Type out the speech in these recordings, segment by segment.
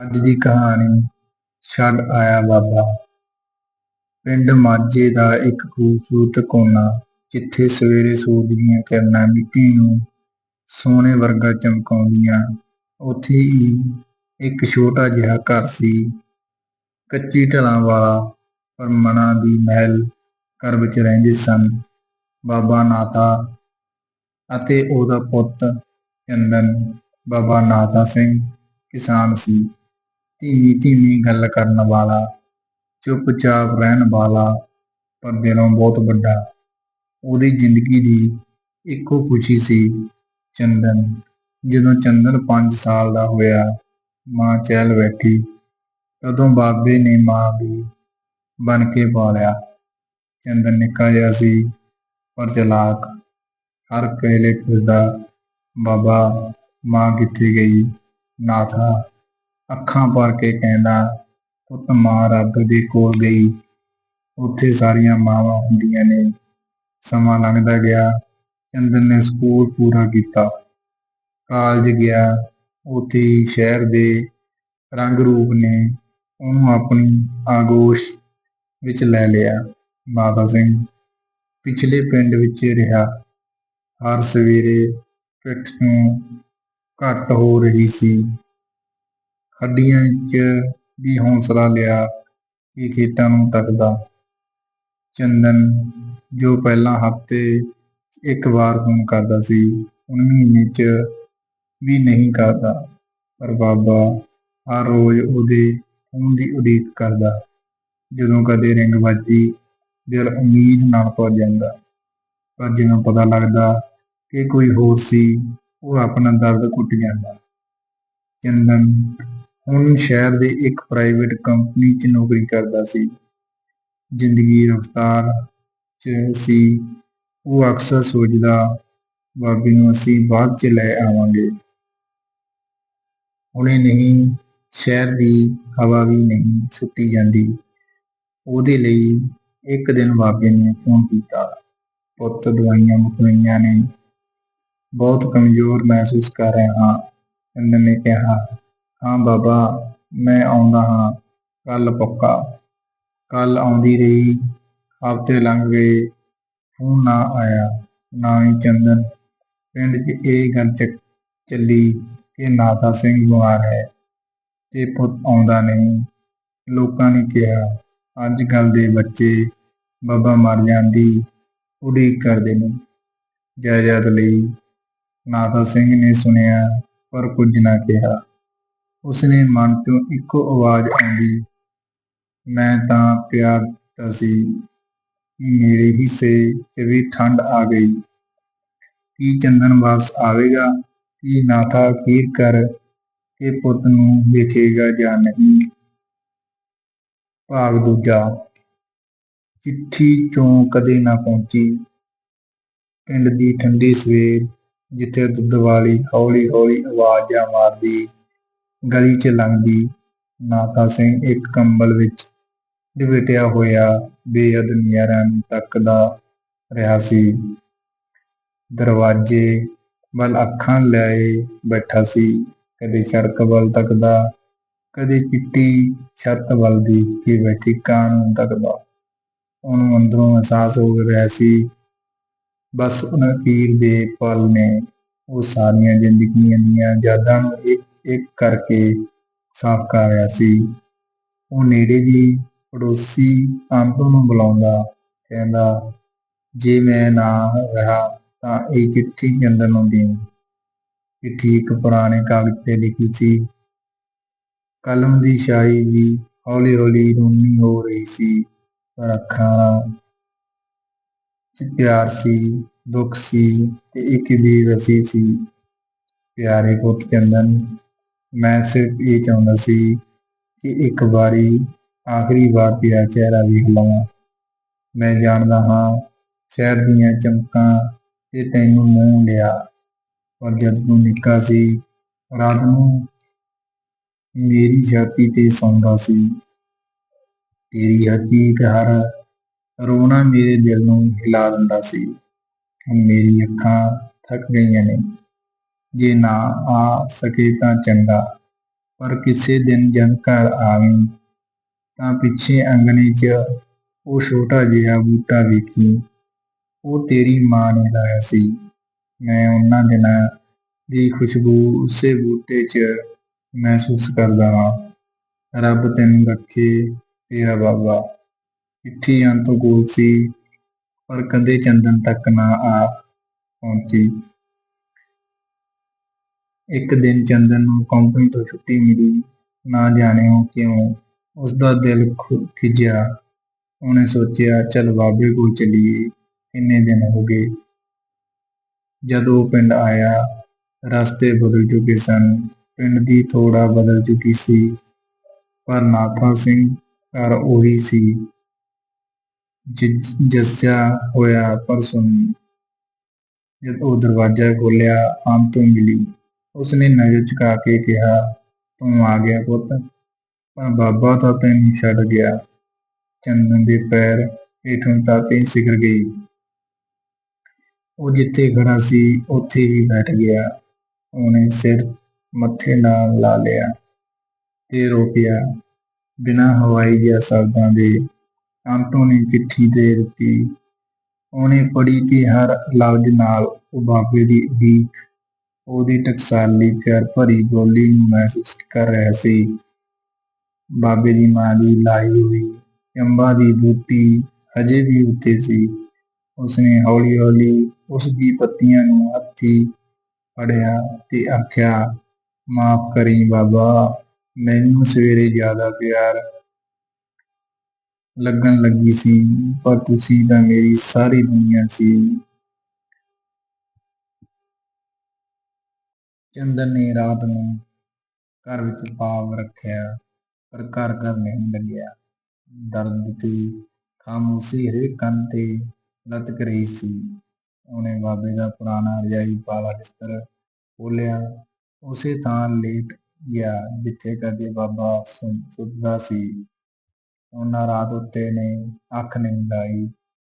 ਅੱਜ ਦੀ ਕਹਾਣੀ ਛੱਡ ਆਇਆ ਬਾਬਾ। ਪਿੰਡ ਮਾਝੇ ਦਾ ਇੱਕ ਖੂਬਸੂਰਤ ਕੋਨਾ, ਜਿੱਥੇ ਸਵੇਰੇ ਸੂਰਜ ਦੀਆਂ ਕਿਰਨਾਂ ਮਿੱਟੀ ਨੂੰ ਸੋਨੇ ਵਰਗਾ ਚਮਕਾਉਂਦੀਆਂ। ਉੱਥੇ ਹੀ ਇੱਕ ਛੋਟਾ ਜਿਹਾ ਘਰ ਸੀ। ਕੱਚੀ ਢਲਾਂ ਵਾਲਾ, ਪਰ ਮਨਾਂ ਦੀ ਮਹਿਲ ਘਰ ਵਿੱਚ ਰਹਿੰਦੇ ਸਨ। ਬਾਬਾ ਨਾਥਾ ਅਤੇ ਉਹਦਾ ਪੁੱਤ ਚੰਦਨ, ਬਾਬਾ ਨਾਥਾ ਸਿੰਘ ਕਿਸਾਨ ਸੀ। ਧੀਮੀ ਧੀਮੀ ਗੱਲ ਕਰਨ ਵਾਲਾ, ਚੁੱਪਚਾਪ ਰਹਿਣ ਵਾਲਾ, ਪਰ ਦਿਲੋਂ ਬਹੁਤ ਵੱਡਾ। ਉਹਦੀ ਜ਼ਿੰਦਗੀ ਦੀ ਇੱਕੋ ਖੁਸ਼ੀ ਸੀ ਚੰਦਨ। ਜਦੋਂ ਚੰਦਨ 5 ਸਾਲ ਦਾ ਹੋਇਆ, ਮਾਂ ਚਹਿਲ ਬੈਠੀ, ਤਦੋਂ ਬਾਬੇ ਨੇ ਮਾਂ ਵੀ ਬਣ ਕੇ ਪਾਲਿਆ। ਚੰਦਨ ਨਿੱਕਾ ਜਿਹਾ ਸੀ, ਪਰ ਚਲਾਕ। ਹਰ ਵੇਲੇ ਪੁੱਛਦਾ, ਬਾਬਾ, ਮਾਂ ਕਿੱਥੇ ਗਈ? ਨਾਥਾ ਅੱਖਾਂ ਭਰ ਕੇ ਕਹਿੰਦਾ, ਪੁੱਤ ਮਾਂ ਰੱਬ ਦੇ ਕੋਲ ਗਈ। ਉੱਥੇ ਸਾਰੀਆਂ ਮਾਵਾਂ ਹੁੰਦੀਆਂ ਨੇ। ਸਮਾਂ ਲੰਘਦਾ ਗਿਆ। ਚੰਦਨ ਨੇ ਸਕੂਲ ਪੂਰਾ ਕੀਤਾ। ਕਾਲਜ ਗਿਆ। ਉੱਥੇ ਸ਼ਹਿਰ ਦੇ ਰੰਗ ਰੂਪ ਨੇ ਉਹਨੂੰ ਆਪਣੀ ਆਗੋਸ਼ ਵਿੱਚ ਲੈ ਲਿਆ ਮਾਤਾ ਸਿੰਘ। ਪਿਛਲੇ ਪਿੰਡ ਵਿੱਚ ਰਿਹਾ। ਹਰ ਸਵੇਰੇ ਪਿੱਠ ਨੂੰ ਘੱਟ ਹੋ ਰਹੀ ਸੀ। ਹੱਡੀਆਂ 'ਚ ਵੀ ਹੌਸਲਾ ਲਿਆ ਕਿ ਖੇਤਾਂ ਨੂੰ ਤੱਕਦਾ। ਚੰਦਨ ਜੋ ਪਹਿਲਾਂ ਹਫ਼ਤੇ ਇੱਕ ਵਾਰ ਫੋਨ ਕਰਦਾ ਸੀ, ਹੁਣ ਮਹੀਨੇ 'ਚ ਵੀ ਨਹੀਂ ਕਰਦਾ। ਪਰ ਬਾਬਾ ਹਰ ਰੋਜ਼ ਉਹਦੇ ਫੋਨ ਦੀ ਉਡੀਕ ਕਰਦਾ, ਜਦੋਂ ਕਦੇ ਰਿੰਗ ਵੱਜਦੀ, ਦਿਲ ਉਮੀਦ ਨਾਲ ਭਰ ਜਾਂਦਾ। ਪਰ ਜਦੋਂ ਪਤਾ ਲੱਗਦਾ ਕਿ ਕੋਈ ਹੋਰ ਸੀ, ਉਹ ਆਪਣਾ ਦਰਦ ਘੁੱਟ ਜਾਂਦਾ। ਚੰਦਨ ਹੁਣ ਸ਼ਹਿਰ ਦੇ ਇੱਕ ਪ੍ਰਾਈਵੇਟ ਕੰਪਨੀ 'ਚ ਨੌਕਰੀ ਕਰਦਾ ਸੀ। ਜ਼ਿੰਦਗੀ ਰਫ਼ਤਾਰ 'ਚ ਸੀ। ਉਹ ਅਕਸਰ ਸੋਚਦਾ, ਬਾਬੇ ਨੂੰ ਅਸੀਂ ਬਾਅਦ 'ਚ ਲੈ ਆਵਾਂਗੇ। ਹੁਣੇ ਨਹੀਂ, ਸ਼ਹਿਰ ਦੀ ਹਵਾ ਵੀ ਨਹੀਂ ਸੁੱਟੀ ਜਾਂਦੀ। ਉਹਦੇ ਲਈ ਇੱਕ ਦਿਨ ਬਾਬੇ ਨੇ ਫੋਨ ਕੀਤਾ। ਪੁੱਤ, ਦਵਾਈਆਂ ਮੁੱਕ ਨੇ। ਬਹੁਤ ਕਮਜ਼ੋਰ ਮਹਿਸੂਸ ਕਰ ਰਿਹਾ ਹਾਂ ਚੰਦਨ ਨੇ ਕਿਹਾ। ਹਾਂ ਬਾਬਾ, ਮੈਂ ਆਉਂਦਾ ਹਾਂ। ਕੱਲ ਪੱਕਾ। ਕੱਲ ਆਉਂਦੀ ਰਹੀ। ਹਫ਼ਤੇ ਲੰਘ ਗਏ। ਫੋਨ ਨਾ ਆਇਆ, ਨਾ ਹੀ ਚੰਦਨ। ਪਿੰਡ 'ਚ ਇਹ ਗੱਲ ਚੱਲੀ ਕਿ ਨਾਥਾ ਸਿੰਘ ਬਿਮਾਰ ਹੈ ਤੇ ਪੁੱਤ ਆਉਂਦਾ ਨਹੀਂ। ਲੋਕਾਂ ਨੇ ਕਿਹਾ, ਅੱਜ ਕੱਲ ਦੇ ਬੱਚੇ ਬਾਬਾ ਮਰ ਜਾਂਦੀ ਉਡੀਕ ਕਰਦੇ ਨੇ ਜਾਇਦਾਦ ਲਈ। ਨਾਥਾ ਸਿੰਘ ਨੇ ਸੁਣਿਆ, ਪਰ ਕੁਝ ਨਾ ਕਿਹਾ। ਉਸਨੇ ਮਨ ਤੋਂ ਇੱਕੋ ਆਵਾਜ਼ ਆਉਂਦੀ, ਮੈਂ ਤਾਂ ਪਿਆਰ ਦਿੱਤਾ ਸੀ ਕਿ ਮੇਰੇ ਹਿੱਸੇ 'ਚ ਵੀ ਠੰਡ ਆ ਗਈ। ਕੀ ਚੰਦਨ ਵਾਪਸ ਆਵੇਗਾ? ਕੀ ਨਾਥਾ ਅਖੀਰ ਕਰ ਕੇ ਪੁੱਤ ਨੂੰ ਵੇਖੇਗਾ ਜਾਂ ਨਹੀਂ? ਭਾਗ ਦੂਜਾ, ਚਿੱਠੀ ਚੋਂ ਕਦੇ ਨਾ ਪਹੁੰਚੀ। ਪਿੰਡ ਦੀ ਠੰਡੀ ਸਵੇਰ ਜਿੱਥੇ ਦੁੱਧ ਵਾਲੀ ਹੌਲੀ ਹੌਲੀ ਆਵਾਜ਼ਾਂ ਮਾਰਦੀ ਗਲੀ 'ਚ ਲੰਘਦੀ। ਨਾਥਾ ਸਿੰਘ ਇੱਕ ਕੰਬਲ ਵਿੱਚ ਲਿਪਟਿਆ ਹੋਇਆ ਬੇਹੱਦ ਨਜ਼ਾਰਿਆਂ ਤੱਕਦਾ ਰਿਹਾ ਸੀ। ਦਰਵਾਜ਼ੇ ਵੱਲ ਅੱਖਾਂ ਲਾਏ ਬੈਠਾ ਸੀ। ਕਦੇ ਸੜਕ ਵੱਲ ਤੱਕਦਾ, ਕਦੇ ਚਿੱਟੀ ਛੱਤ ਵੱਲ ਦੇਖ ਕੇ ਬੈਠੀ ਕਾਂ ਨੂੰ ਤੱਕਦਾ। ਉਹਨੂੰ ਅੰਦਰੋਂ ਅਹਿਸਾਸ ਹੋ ਰਿਹਾ ਸੀ, ਬਸ ਉਹਨਾਂ ਪੀਰ ਦੇ ਪਲ ਨੇ। ਉਹ ਸਾਰੀਆਂ ਜ਼ਿੰਦਗੀਆਂ ਦੀਆਂ ਯਾਦਾਂ ਨੂੰ ਇੱਕ ਇੱਕ ਕਰਕੇ ਸਾਫ਼ ਕਰ ਰਿਹਾ ਸੀ। ਉਹ ਨੇੜੇ ਦੀ ਪੜੋਸੀ ਕਾਂਤੋਂ ਨੂੰ ਬੁਲਾਉਂਦਾ, ਕਹਿੰਦਾ, ਜੇ ਮੈਂ ਨਾ ਰਿਹਾ ਤਾਂ ਇਹ ਚਿੱਠੀ ਚੰਦਨ ਨੂੰ ਦੇਵੀਂ। ਚਿੱਠੀ ਇੱਕ ਪੁਰਾਣੇ ਕਾਗਜ਼ 'ਤੇ ਲਿਖੀ ਸੀ। ਕਲਮ ਦੀ ਸ਼ਾਈ ਵੀ ਹੌਲੀ ਹੌਲੀ ਰੂਨੀ ਹੋ ਰਹੀ ਸੀ, ਪਰ ਅੱਖਾਂ 'ਚ ਪਿਆਰ ਸੀ, ਦੁੱਖ ਸੀ ਤੇ ਇੱਕ ਬੇਵਸੀ ਸੀ। ਪਿਆਰੇ ਪੁੱਤ ਚੰਦਨ ਮੈਂ ਸਿਰਫ ਇਹ ਚਾਹੁੰਦਾ ਸੀ ਕਿ ਇੱਕ ਵਾਰੀ ਆਖਰੀ ਵਾਰ ਤੇਰਾ ਚਿਹਰਾ ਵੇਖ ਲਵਾਂ। ਮੈਂ ਜਾਣਦਾ ਹਾਂ, ਸ਼ਹਿਰ ਦੀਆਂ ਚਮਕਾਂ ਤੇ ਤੈਨੂੰ ਮੂੰਹ ਲਿਆ। ਪਰ ਜਦ ਤੂੰ ਨਿੱਕਾ ਸੀ, ਰਾਤ ਨੂੰ ਮੇਰੀ ਛਾਤੀ ਤੇ ਸੌਂਦਾ ਸੀ। ਤੇਰੀ ਹੱਥੀ ਹਰ ਰੋਣਾ ਮੇਰੇ ਦਿਲ ਨੂੰ ਹਿਲਾ ਦਿੰਦਾ ਸੀ। ਹੁਣ ਮੇਰੀ ਅੱਖਾਂ ਥੱਕ ਗਈਆਂ ਨੇ। ਜੇ ਨਾ ਆ ਸਕੇ ਤਾਂ ਚੰਗਾ, ਪਰ ਕਿਸੇ ਦਿਨ ਜਦ ਘਰ ਆਵੀਂ ਤਾਂ ਪਿੱਛੇ ਅੰਗਣੇ 'ਚ ਉਹ ਛੋਟਾ ਜਿਹਾ ਬੂਟਾ ਵੇਖੀ। ਉਹ ਤੇਰੀ ਮਾਂ ਨੇ ਲਾਇਆ ਸੀ। ਮੈਂ ਉਹਨਾਂ ਦਿਨਾਂ ਦੀ ਖੁਸ਼ਬੂ ਉਸੇ ਬੂਟੇ 'ਚ ਮਹਿਸੂਸ ਕਰਦਾ ਹਾਂ। ਰੱਬ ਤੈਨੂੰ ਰੱਖੇ ਤੇਰਾ ਬਾਬਾ। ਚਿੱਠੀ ਅੰਤ ਗੋਲ ਸੀ, ਪਰ ਕਦੇ ਚੰਦਨ ਤੱਕ ਨਾ ਆ ਪਹੁੰਚੀ। ਇੱਕ ਦਿਨ ਚੰਦਨ ਨੂੰ ਕੰਪਨੀ ਤੋਂ ਛੁੱਟੀ ਮਿਲੀ। ਨਾ ਜਾਣਿਓ ਕਿਉਂ, ਉਸਦਾ ਦਿਲ ਖੁ- ਖਿਝਿਆ। ਉਹਨੇ ਸੋਚਿਆ, ਚੱਲ ਬਾਬੇ ਕੋਲ ਚਲੀਏ, ਕਿੰਨੇ ਦਿਨ ਹੋ ਗਏ? ਜਦ ਉਹ ਪਿੰਡ ਆਇਆ, ਰਸਤੇ ਬਦਲ ਚੁੱਕੇ ਸਨ। ਪਿੰਡ ਦੀ ਥੋੜਾ ਬਦਲ ਚੁੱਕੀ ਸੀ, ਪਰ ਨਾਥਾ ਸਿੰਘ ਘਰ ਉਹੀ ਸੀ। ਜ- ਜੱਸਿਆ ਹੋਇਆ ਪਰ ਸੁਣ ਜਦ ਉਹ ਦਰਵਾਜ਼ਾ ਖੋਲਿਆ ਆਮ ਤੋਂ ਮਿਲੀ। ਉਸਨੇ ਨਜ਼ਰ ਝੁਕਾ ਕੇ ਕਿਹਾ, ਤੂੰ ਆ ਗਿਆ ਪੁੱਤ। ਪਰ ਬਾਬਾ ਤਾਂ ਤੈਨੂੰ ਛੱਡ ਗਿਆ। ਚੰਦਨ ਦੇ ਪੈਰ ਹੇਠੋਂ ਤਾਪੇ ਸਿਖਰ ਗਈ। ਉਹ ਜਿੱਥੇ ਖੜਾ ਸੀ, ਉੱਥੇ ਹੀ ਬੈਠ ਗਿਆ। ਉਹਨੇ ਸਿਰ ਮੱਥੇ ਨਾਲ ਲਾ ਲਿਆ ਤੇ ਰੋਕਿਆ। ਬਿਨਾਂ ਹਵਾਈ ਜਿਹਾ ਸ਼ਬਦਾਂ ਦੇ ਆਂਟੋ ਨੇ ਚਿੱਠੀ ਦੇ ਦਿੱਤੀ। ਉਹਨੇ ਪੜ੍ਹੀ ਤੇ ਹਰ ਲਫ਼ਜ਼ ਨਾਲ ਉਹ ਬਾਬੇ ਦੀ ਉਡੀਕ ਉਹਦੀ ਟਕਸਾਲੀ ਪਿਆਰ ਭਰੀ ਬੋਲੀ ਨੂੰ ਮਹਿਸੂਸ ਕਰ ਰਿਹਾ ਸੀ। ਬਾਬੇ ਦੀ ਮਾਂ ਦੀ ਲਾਈ ਹੋਈ ਅੰਬਾ ਦੀ ਬੂਟੀ ਹਜੇ ਵੀ ਉੱਤੇ ਸੀ। ਉਸਨੇ ਹੌਲੀ ਹੌਲੀ ਉਸ ਦੀ ਪੱਤੀਆਂ ਨੂੰ ਹੱਥੀ ਫੜਿਆ ਤੇ ਆਖਿਆ, ਮਾਫ ਕਰੀ ਬਾਬਾ, ਮੈਨੂੰ ਸਵੇਰੇ ਜ਼ਿਆਦਾ ਪਿਆਰ ਲੱਗਣ ਲੱਗੀ ਸੀ, ਪਰ ਤੁਸੀਂ ਤਾਂ ਮੇਰੀ ਸਾਰੀ ਦੁਨੀਆ ਸੀ। ਚੰਦਨ ਨੇ ਰਾਤ ਨੂੰ ਘਰ ਵਿੱਚ ਪਾਵ ਰੱਖਿਆ, ਪਰ ਘਰ ਘਰ ਨਹੀਂ ਲੱਗਿਆ ਦਰਦ ਤੇ ਖਾਮੋਸ਼ੀ ਹਰੇਕ ਕੰਨ ਤੇ ਲਟਕ ਰਹੀ ਸੀ। ਉਹਨੇ ਬਾਬੇ ਦਾ ਪੁਰਾਣਾ ਰਜਾਈ ਵਾਲਾ ਬਿਸਤਰ ਖੋਲ੍ਹਿਆ। ਉਸੇ ਥਾਂ ਲੇਟ ਗਿਆ ਜਿੱਥੇ ਕਦੇ ਬਾਬਾ ਸੁੱਤਦਾ ਸੀ। ਉਹਨਾਂ ਰਾਤ ਉੱਤੇ ਨੇ ਅੱਖ ਨਹੀਂ ਲਾਈ।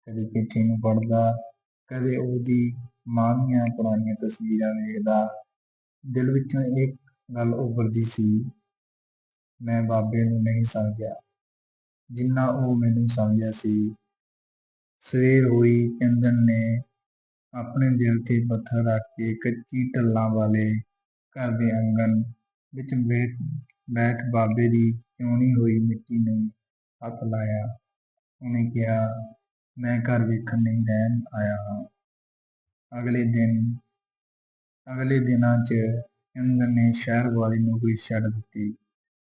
ਕਦੇ ਚਿੱਠੀ ਨੂੰ ਪੜ੍ਹਦਾ, ਕਦੇ ਉਹਦੀ ਮਾਂ ਦੀਆਂ ਪੁਰਾਣੀਆਂ ਤਸਵੀਰਾਂ ਵੇਖਦਾ। ਦਿਲ ਵਿੱਚੋਂ ਇੱਕ ਗੱਲ ਉੱਭਰਦੀ ਸੀ, ਮੈਂ ਬਾਬੇ ਨੂੰ ਨਹੀਂ ਸਮਝਿਆ। ਜਿੰਨਾ ਉਹ ਮੈਨੂੰ ਸਮਝਿਆ ਸੀ, ਸਵੇਰ ਹੋਈ ਚੰਦਨ ਨੇ ਆਪਣੇ ਦਿਲ ਤੇ ਪੱਥਰ ਰੱਖ ਕੇ ਕੱਚੀ ਢੱਲਾਂ ਵਾਲੇ ਘਰ ਦੇ ਆਂਗਣ ਵਿੱਚ ਬੈਠ ਬੈਠ ਬਾਬੇ ਦੀ ਚੋਣੀ ਹੋਈ ਮਿੱਟੀ ਨੂੰ ਹੱਥ ਲਾਇਆ। ਉਹਨੇ ਕਿਹਾ, ਮੈਂ ਘਰ ਵੇਖਣ ਨਹੀਂ ਰਹਿਣ ਆਇਆ ਹਾਂ। ਅਗਲੇ ਦਿਨ ਅਗਲੇ ਦਿਨਾਂ 'ਚ ਚੰਦਨ ਨੇ ਸ਼ਹਿਰ ਵਾਲੀ ਨੌਕਰੀ ਛੱਡ ਦਿੱਤੀ।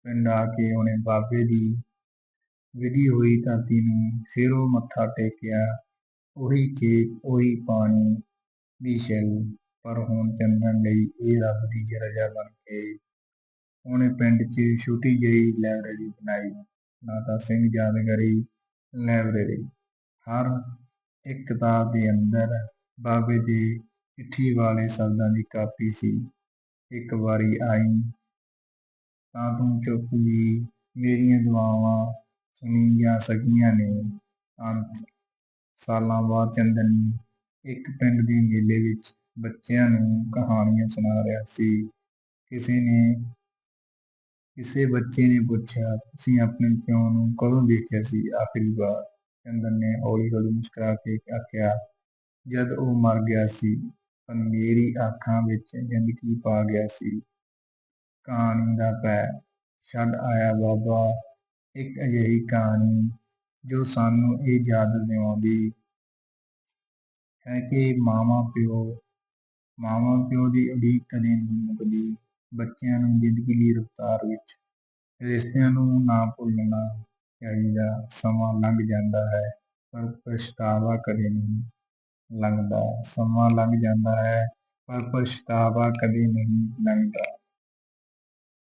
ਪਿੰਡ ਆ ਕੇ ਉਹਨੇ ਬਾਬੇ ਦੀ ਵਿਧੀ ਹੋਈ ਧਰਤੀ ਨੂੰ ਸਿਰੋਂ ਮੱਥਾ ਟੇਕਿਆ। ਉਹੀ ਖੇਤ, ਉਹੀ ਪਾਣੀ ਦੀ ਛਿੱਲ ਪਰ ਹੁਣ ਚੰਦਨ ਲਈ ਇਹ ਰੱਬ ਦੀ ਰਜ਼ਾ ਬਣ ਕੇ ਉਹਨੇ ਪਿੰਡ 'ਚ ਛੋਟੀ ਜਿਹੀ ਲਾਇਬ੍ਰੇਰੀ ਬਣਾਈ। ਨਾਤਾ ਸਿੰਘ ਯਾਦਗਾਰੀ ਲਾਇਬ੍ਰੇਰੀ। ਹਰ ਇੱਕ ਕਿਤਾਬ ਦੇ ਅੰਦਰ ਬਾਬੇ ਦੇ ਚਿੱਠੀ ਵਾਲੇ ਸ਼ਬਦਾਂ ਦੀ ਕਾਪੀ ਸੀ। ਇੱਕ ਵਾਰੀ ਆਈ। ਤਾਂ ਤੂੰ ਚੁੱਪ ਵੀ ਮੇਰੀਆਂ ਦੁਆਵਾਂ ਸੁਣੀ ਸਕੀਆਂ ਨੇ? ਅੰਤ, ਸਾਲਾਂ ਬਾਅਦ ਚੰਦਨ, ਇੱਕ ਪਿੰਡ ਦੇ ਮੇਲੇ ਵਿੱਚ ਬੱਚਿਆਂ ਨੂੰ ਕਹਾਣੀਆਂ ਸੁਣਾ ਰਿਹਾ ਸੀ। ਕਿਸੇ ਨੇ, ਕਿਸੇ ਬੱਚੇ ਨੇ ਪੁੱਛਿਆ, ਤੁਸੀਂ ਆਪਣੇ ਪਿਓ ਨੂੰ ਕਦੋਂ ਦੇਖਿਆ ਸੀ ਆਖਰੀ ਵਾਰ? ਚੰਦਨ ਨੇ ਹੌਲੀ ਹੌਲੀ ਮੁਸਕਰਾ ਕੇ ਆਖਿਆ, ਜਦ ਉਹ ਮਰ ਗਿਆ ਸੀ। ਮੇਰੀ ਅੱਖਾਂ ਵਿੱਚ ਜ਼ਿੰਦਗੀ ਪਾ ਗਿਆ ਸੀ। ਕਹਾਣੀ ਦਾ ਪੈ ਛੱਡ ਆਇਆ ਬਾਬਾ। ਇੱਕ ਅਜਿਹੀ ਕਹਾਣੀ ਜੋ ਸਾਨੂੰ ਇਹ ਯਾਦ ਦਿਵਾਉਂਦੀ ਹੈ ਕਿ ਮਾਵਾਂ ਪਿਓ ਮਾਵਾਂ ਪਿਓ ਦੀ ਉਡੀਕ ਕਦੇ ਨਹੀਂ ਮੁੱਕਦੀ। ਬੱਚਿਆਂ ਨੂੰ ਜ਼ਿੰਦਗੀ ਦੀ ਰਫ਼ਤਾਰ ਵਿੱਚ ਰਿਸ਼ਤਿਆਂ ਨੂੰ ਨਾ ਭੁੱਲਣਾ ਚਾਹੀਦਾ। ਸਮਾਂ ਲੰਘ ਜਾਂਦਾ ਹੈ, ਪਰ ਪਛਤਾਵਾ ਕਦੇ ਨਹੀਂ। ਲੰਘਦਾ ਸਮਾਂ ਲੰਘ ਜਾਂਦਾ ਹੈ ਪਰ ਪਛਤਾਵਾ ਕਦੇ ਨਹੀਂ ਲੰਘਦਾ